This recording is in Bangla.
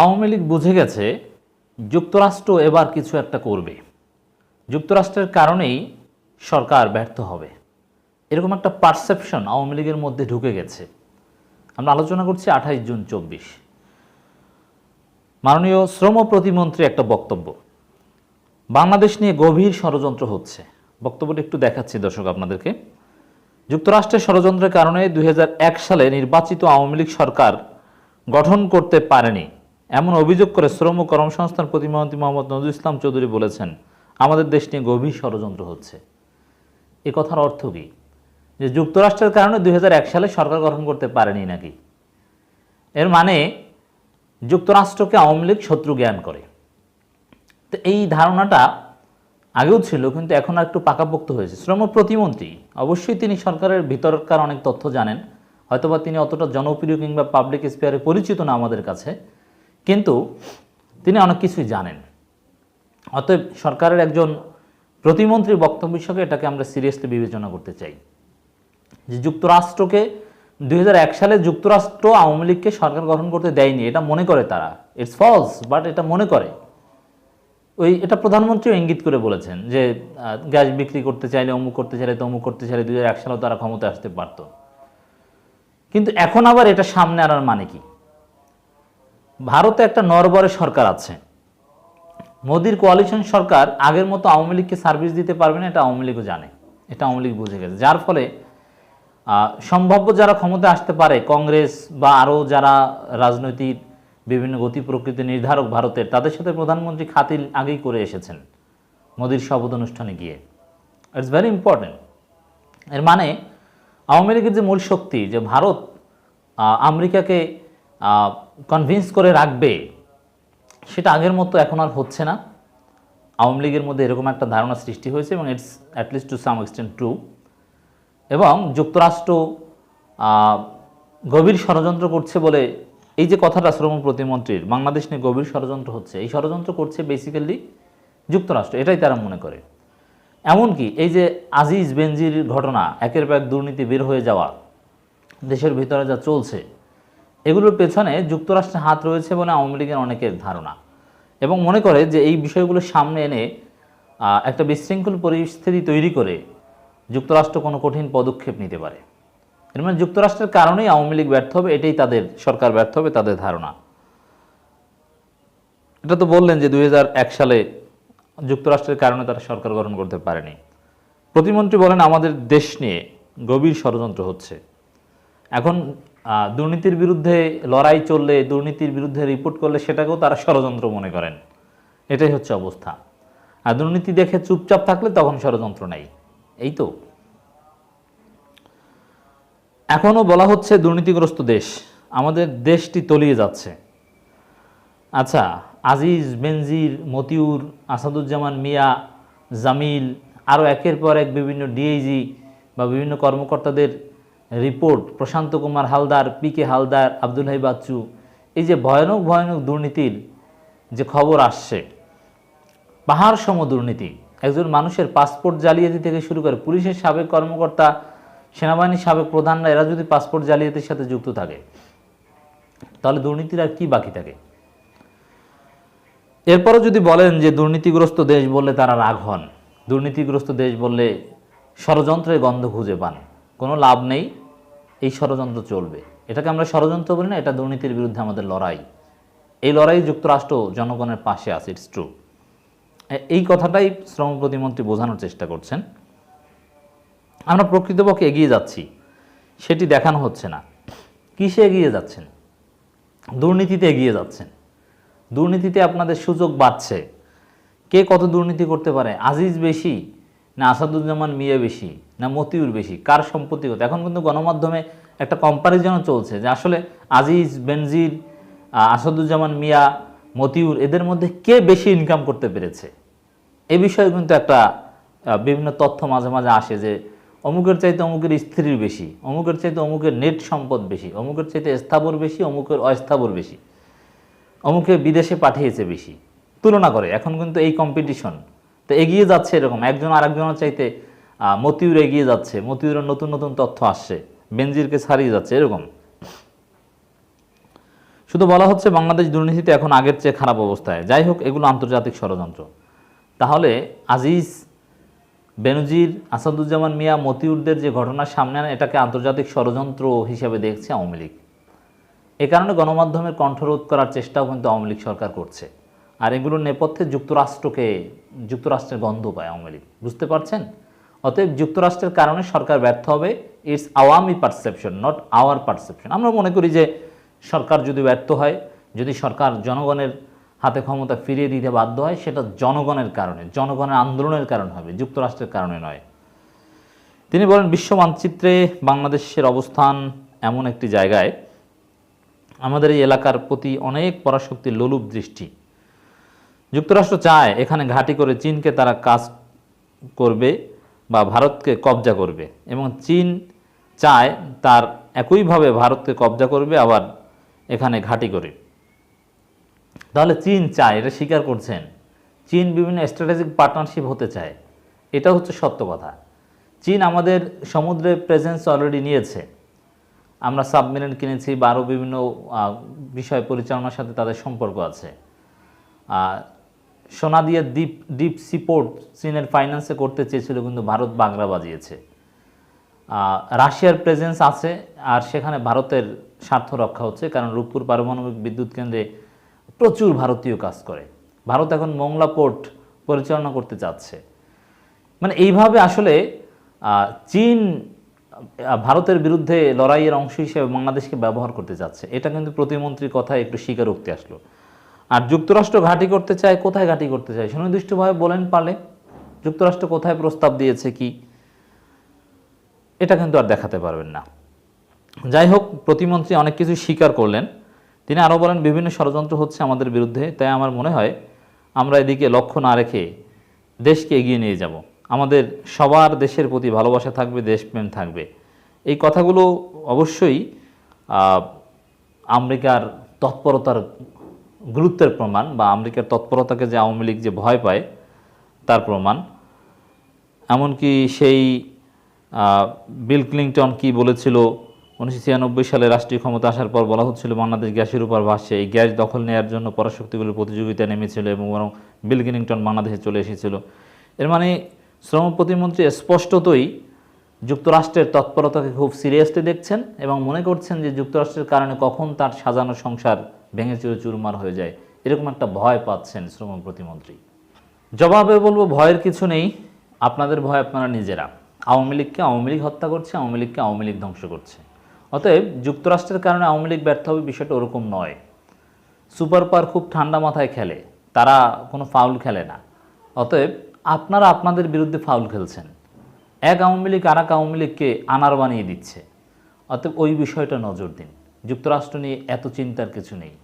আওয়ামী লীগ বুঝে গেছে যুক্তরাষ্ট্র এবার কিছু একটা করবে। যুক্তরাষ্ট্রের কারণেই সরকার ব্যর্থ হবে। এরকম একটা পারসেপশন আওয়ামী লীগের মধ্যে ঢুকে গেছে। আমরা আলোচনা করছি আঠাইশ জুন চব্বিশ। মাননীয় শ্রম প্রতিমন্ত্রী একটা বক্তব্য। বাংলাদেশ নিয়ে গভীর ষড়যন্ত্র হচ্ছে। বক্তব্যটা একটু দেখাচ্ছি দর্শক আপনাদেরকে। যুক্তরাষ্ট্রের ষড়যন্ত্রের কারণে দু হাজার এক সালে নির্বাচিত আওয়ামী লীগ সরকার গঠন করতে পারেনি। এমন অভিযোগ করে শ্রম ও কর্মসংস্থান প্রতিমন্ত্রী মোহাম্মদ নজরুল ইসলাম চৌধুরী বলেছেন, আমাদের দেশ নিয়ে গভীর ষড়যন্ত্র হচ্ছে। এ কথার অর্থ কী? যে যুক্তরাষ্ট্রের কারণে দুই হাজার এক সালে সরকার গঠন করতে পারেনি নাকি? এর মানে যুক্তরাষ্ট্রকে আওয়ামী লীগ শত্রু জ্ঞান করে। তো এই ধারণাটা আগেও ছিল, কিন্তু এখন একটু পাকাপোক্ত হয়েছে। শ্রম প্রতিমন্ত্রী, অবশ্যই তিনি সরকারের ভিতরকার অনেক তথ্য জানেন। হয়তোবা তিনি অতটা জনপ্রিয় কিংবা পাবলিক স্পেয়ারে পরিচিত না আমাদের কাছে। কিন্তু তিনি অনেক কিছুই জানেন। অতএব সরকারের একজন প্রতিমন্ত্রীর বক্তব্য হিসেবে এটাকে আমরা সিরিয়াসলি বিবেচনা করতে চাই। যে যুক্তরাষ্ট্রকে দু হাজার এক সালে যুক্তরাষ্ট্র আওয়ামী লীগকে সরকার গঠন করতে দেয়নি, এটা মনে করে তারা। ইটস ফলস বাট এটা মনে করে। ওই এটা প্রধানমন্ত্রীও ইঙ্গিত করে বলেছেন যে গ্যাস বিক্রি করতে চাইলে, অমুক করতে চাইলে, তমুক করতে চাইলে দুই হাজার এক সালেও তারা ক্ষমতা আসতে পারত। কিন্তু এখন আবার এটা সামনে আনার মানে কি? ভারতে একটা নরবরে সরকার আছে। মোদির কোয়ালিশন সরকার আগের মতো আওয়ামী লীগকে সার্ভিস দিতে পারবে না, এটা আওয়ামী লীগও জানে। এটা আওয়ামী লীগ বুঝে গেছে। যার ফলে সম্ভাব্য যারা ক্ষমতা আসতে পারে, কংগ্রেস বা আরও যারা রাজনৈতিক বিভিন্ন গতি প্রকৃতি নির্ধারক ভারতের তাদের সাথে প্রধানমন্ত্রী খাতিল আগেই করে এসেছেন মোদির শপথ অনুষ্ঠানে গিয়ে। ইটস ভেরি ইম্পর্টেন্ট এর মানে আওয়ামী লীগের যে মূল শক্তি, যে ভারত আমেরিকাকে কনভিন্স করে রাখবে, সেটা আগের মতো এখন আর হচ্ছে না। আওয়ামী লীগের মধ্যে এরকম একটা ধারণা সৃষ্টি হয়েছে এবং it's at least to some extent true এবং যুক্তরাষ্ট্র গভীর ষড়যন্ত্র করছে বলে এই যে কথাটা শ্রম প্রতিমন্ত্রীর, বাংলাদেশ নিয়ে গভীর ষড়যন্ত্র হচ্ছে, এই ষড়যন্ত্র করছে বেসিক্যালি যুক্তরাষ্ট্র, এটাই তারা মনে করে। এমনকি এই যে আজিজ বেনজির ঘটনা, একের পর এক দুর্নীতি বের হয়ে যাওয়া, দেশের ভিতরে যা চলছে এগুলোর পেছনে যুক্তরাষ্ট্রের হাত রয়েছে বলে আওয়ামী লীগের অনেকের ধারণা। এবং মনে করে যে এই বিষয়গুলো সামনে এনে একটা বিশৃঙ্খল পরিস্থিতি তৈরি করে যুক্তরাষ্ট্র কোনো কঠিন পদক্ষেপ নিতে পারে। এর মানে যুক্তরাষ্ট্রের কারণেই আওয়ামী লীগ ব্যর্থ হবে, এটাই তাদের, সরকার ব্যর্থ হবে, তাদের ধারণা। এটা তো বললেন যে দু হাজার এক সালে যুক্তরাষ্ট্রের কারণে তারা সরকার গঠন করতে পারেনি। প্রতিমন্ত্রী বলেন, আমাদের দেশ নিয়ে গভীর ষড়যন্ত্র হচ্ছে। এখন দুর্নীতির বিরুদ্ধে লড়াই চললে, দুর্নীতির বিরুদ্ধে রিপোর্ট করলে সেটাকেও তারা ষড়যন্ত্র মনে করেন। এটাই হচ্ছে অবস্থা। আর দুর্নীতি দেখে চুপচাপ থাকলে তখন ষড়যন্ত্র নেই। এই তো। এখনও বলা হচ্ছে দুর্নীতিগ্রস্ত দেশ। আমাদের দেশটি তলিয়ে যাচ্ছে। আচ্ছা আজিজ, বেনজির, মতিউর, আসাদুজ্জামান, মিয়া, জামিল, আরও একের পর এক বিভিন্ন ডিআইজি বা বিভিন্ন কর্মকর্তাদের report Prashanta Kumar Haldar P K Haldar Abdul Hai Bachchu এই যে ভয়ানক ভয়ানক দুর্নীতির যে খবর আসছে পাহাড় সম দুর্নীতি, একজন মানুষের পাসপোর্ট জালিয়াতি থেকে শুরু করে পুলিশের সাবেক কর্মকর্তা, সেনাবাহিনীর সাবেক প্রধানরা, এরা যদি পাসপোর্ট জালিয়াতির সাথে যুক্ত থাকে, তাহলে দুর্নীতির আর কি বাকি থাকে? এরপরও যদি বলেন যে দুর্নীতিগ্রস্ত দেশ বললে তারা রাগ হন, দুর্নীতিগ্রস্ত দেশ বললে ষড়যন্ত্রের গন্ধ খুঁজে পান কোনো লাভ নেই, এই ষড়যন্ত্র চলবে। এটাকে আমরা ষড়যন্ত্র বলি না, এটা দুর্নীতির বিরুদ্ধে আমাদের লড়াই। এই লড়াই যুক্তরাষ্ট্র জনগণের পাশে আছে ইটস ট্রু এই কথাটাই শ্রম প্রতিমন্ত্রী বোঝানোর চেষ্টা করছেন। আমরা প্রকৃতপক্ষে এগিয়ে যাচ্ছি, সেটি দেখানো হচ্ছে না। কিসে এগিয়ে যাচ্ছেন? দুর্নীতিতে এগিয়ে যাচ্ছেন। দুর্নীতিতে আপনাদের সুযোগ বাড়ছে। কে কত দুর্নীতি করতে পারে? আজিজ বেশি না আসাদুজ্জামান মিয়া বেশি? না মতিউর বেশি? কার সম্পত্তি কত? এখন কিন্তু গণমাধ্যমে একটা কম্পারিজনও চলছে যে আসলে আজিজ, বেনজির আসাদুজ্জামান, মিয়া, মতিউর, এদের মধ্যে কে বেশি ইনকাম করতে পেরেছে? এ বিষয়ে কিন্তু একটা বিভিন্ন তথ্য মাঝে মাঝে আসে যে অমুকের চাইতে অমুকের স্ত্রীর বেশি, অমুকের চাইতে অমুকের নেট সম্পদ বেশি, অমুকের চাইতে স্থাবর বেশি, অমুকের অস্থাবর বেশি, অমুকে বিদেশে পাঠিয়েছে বেশি। তুলনা করে, এখন কিন্তু এই কম্পিটিশন তো এগিয়ে যাচ্ছে এরকম, একজন আরেকজনের চাইতে মতিউর এগিয়ে যাচ্ছে, মতিউরের নতুন নতুন তথ্য আসছে, বেনজিরকে ছাড়িয়ে যাচ্ছে, এরকম। শুধু বলা হচ্ছে বাংলাদেশ দুর্নীতিতে এখন আগের চেয়ে খারাপ অবস্থায়। যাই হোক, এগুলো আন্তর্জাতিক ষড়যন্ত্র। তাহলে আজিজ, বেনজির, আসাদুজ্জামান মিয়া, মতিউরদের যে ঘটনা সামনে আনে, এটাকে আন্তর্জাতিক ষড়যন্ত্র হিসেবে দেখছে আওয়ামী লীগ। এ কারণে গণমাধ্যমের কণ্ঠরোধ করার চেষ্টাও কিন্তু আওয়ামী লীগ সরকার করছে। আর এগুলোর নেপথ্যে যুক্তরাষ্ট্রকে, যুক্তরাষ্ট্রের গন্ধ পায় আওয়ামী লীগ। বুঝতে পারছেন? অতএব যুক্তরাষ্ট্রের কারণে সরকার ব্যর্থ হবে। It's Awami perception not our perception আমরা মনে করি যে সরকার যদি ব্যর্থ হয়, যদি সরকার জনগণের হাতে ক্ষমতা ফিরিয়ে দিতে বাধ্য হয়, সেটা জনগণের কারণে, জনগণের আন্দোলনের কারণে হবে, যুক্তরাষ্ট্রের কারণে নয়। তিনি বলেন, বিশ্ব মানচিত্রে বাংলাদেশের অবস্থান এমন একটি জায়গায়, আমাদের এই এলাকার প্রতি অনেক পরাশক্তির লোলুপ দৃষ্টি। যুক্তরাষ্ট্র চায় এখানে ঘাঁটি করে চীনকে তারা কাজ করবে বা ভারতকে কবজা করবে এবং চীন চায় তার একইভাবে ভারতকে কবজা করবে আবার এখানে ঘাঁটি করে। তাহলে চীন চায়, এটা স্বীকার করছেন। চীন বিভিন্ন স্ট্র্যাটেজিক পার্টনারশিপ হতে চায়। এটা হচ্ছে সত্য কথা। চীন আমাদের সমুদ্রে প্রেজেন্স অলরেডি নিয়েছে। আমরা সাবমেরিন কিনেছি বা আরও বিভিন্ন বিষয় পরিচালনার সাথে তাদের সম্পর্ক আছে। সোনা দিয়ে ডিপ ডিপ সিপোর্ট চীনের ফাইন্যান্সে করতে চেয়েছিল কিন্তু ভারত বাগড়া বাজিয়েছে। রাশিয়ার প্রেজেন্স আছে আর সেখানে ভারতের স্বার্থ রক্ষা হচ্ছে কারণ রূপপুর পারমাণবিক বিদ্যুৎ কেন্দ্রে প্রচুর ভারতীয় কাজ করে। ভারত এখন মোংলা পোর্ট পরিচালনা করতে চাচ্ছে। মানে এইভাবে আসলে চীন ভারতের বিরুদ্ধে লড়াইয়ের অংশ হিসেবে বাংলাদেশকে ব্যবহার করতে চাচ্ছে। এটা কিন্তু প্রতিমন্ত্রীর কথায় একটু স্বীকারোক্তি আসলো। আর যুক্তরাষ্ট্র ঘাঁটি করতে চায়, কোথায় ঘাঁটি করতে চায়? সুনির্দিষ্টভাবে বলেন পালে যুক্তরাষ্ট্র কোথায় প্রস্তাব দিয়েছে কি? এটা কিন্তু আর দেখাতে পারবেন না। যাই হোক, প্রতিমন্ত্রী অনেক কিছু স্বীকার করলেন। তিনি আরও বলেন, বিভিন্ন ষড়যন্ত্র হচ্ছে আমাদের বিরুদ্ধে, তাই আমার মনে হয় আমরা এদিকে লক্ষ্য না রেখে দেশকে এগিয়ে নিয়ে যাব। আমাদের সবার দেশের প্রতি ভালোবাসা থাকবে, দেশপ্রেম থাকবে। এই কথাগুলো অবশ্যই আমেরিকার তৎপরতার গুরুত্বের প্রমাণ বা আমেরিকার তৎপরতাকে যে আওয়ামী লীগ যে ভয় পায়, তার প্রমাণ। এমনকি সেই বিল ক্লিংটন কি বলেছিল, উনিশশো ছিয়ানব্বই সালে রাষ্ট্রীয় ক্ষমতা আসার পর বলা হচ্ছিল, বাংলাদেশ গ্যাসের উপর ভাসছে। এই গ্যাস দখল নেওয়ার জন্য পরাশক্তিগুলোর প্রতিযোগিতা নেমেছিল এবং বরং বিল ক্লিংটন বাংলাদেশে চলে এসেছিল। এর মানে শ্রম প্রতিমন্ত্রী স্পষ্টতই যুক্তরাষ্ট্রের তৎপরতাকে খুব সিরিয়াসলি দেখছেন এবং মনে করছেন যে যুক্তরাষ্ট্রের কারণে কখন তার সাজানো সংসার ভেঙে চুরে চুরমার হয়ে যায়। এরকম একটা ভয় পাচ্ছেন শ্রম প্রতিমন্ত্রী। জবাবে বলব ভয়ের কিছু নেই। আপনাদের ভয় আপনারা নিজেরা। আওয়ামী লীগকে আওয়ামী লীগ হত্যা করছে, আওয়ামী লীগকে আওয়ামী লীগ ধ্বংস করছে। অতএব যুক্তরাষ্ট্রের কারণে আওয়ামী লীগ ব্যর্থ হবে বিষয়টা ওরকম নয়। সুপার পাওয়ার খুব ঠান্ডা মাথায় খেলে। তারা কোনো ফাউল খেলে না। অতএব আপনারা আপনাদের বিরুদ্ধে ফাউল খেলছেন। এক আওয়ামী লীগ আর এক আওয়ামী লীগকে আনার বানিয়ে দিচ্ছে। অতএব ওই বিষয়টা নজর দিন। যুক্তরাষ্ট্র নিয়ে এত চিন্তার কিছু নেই।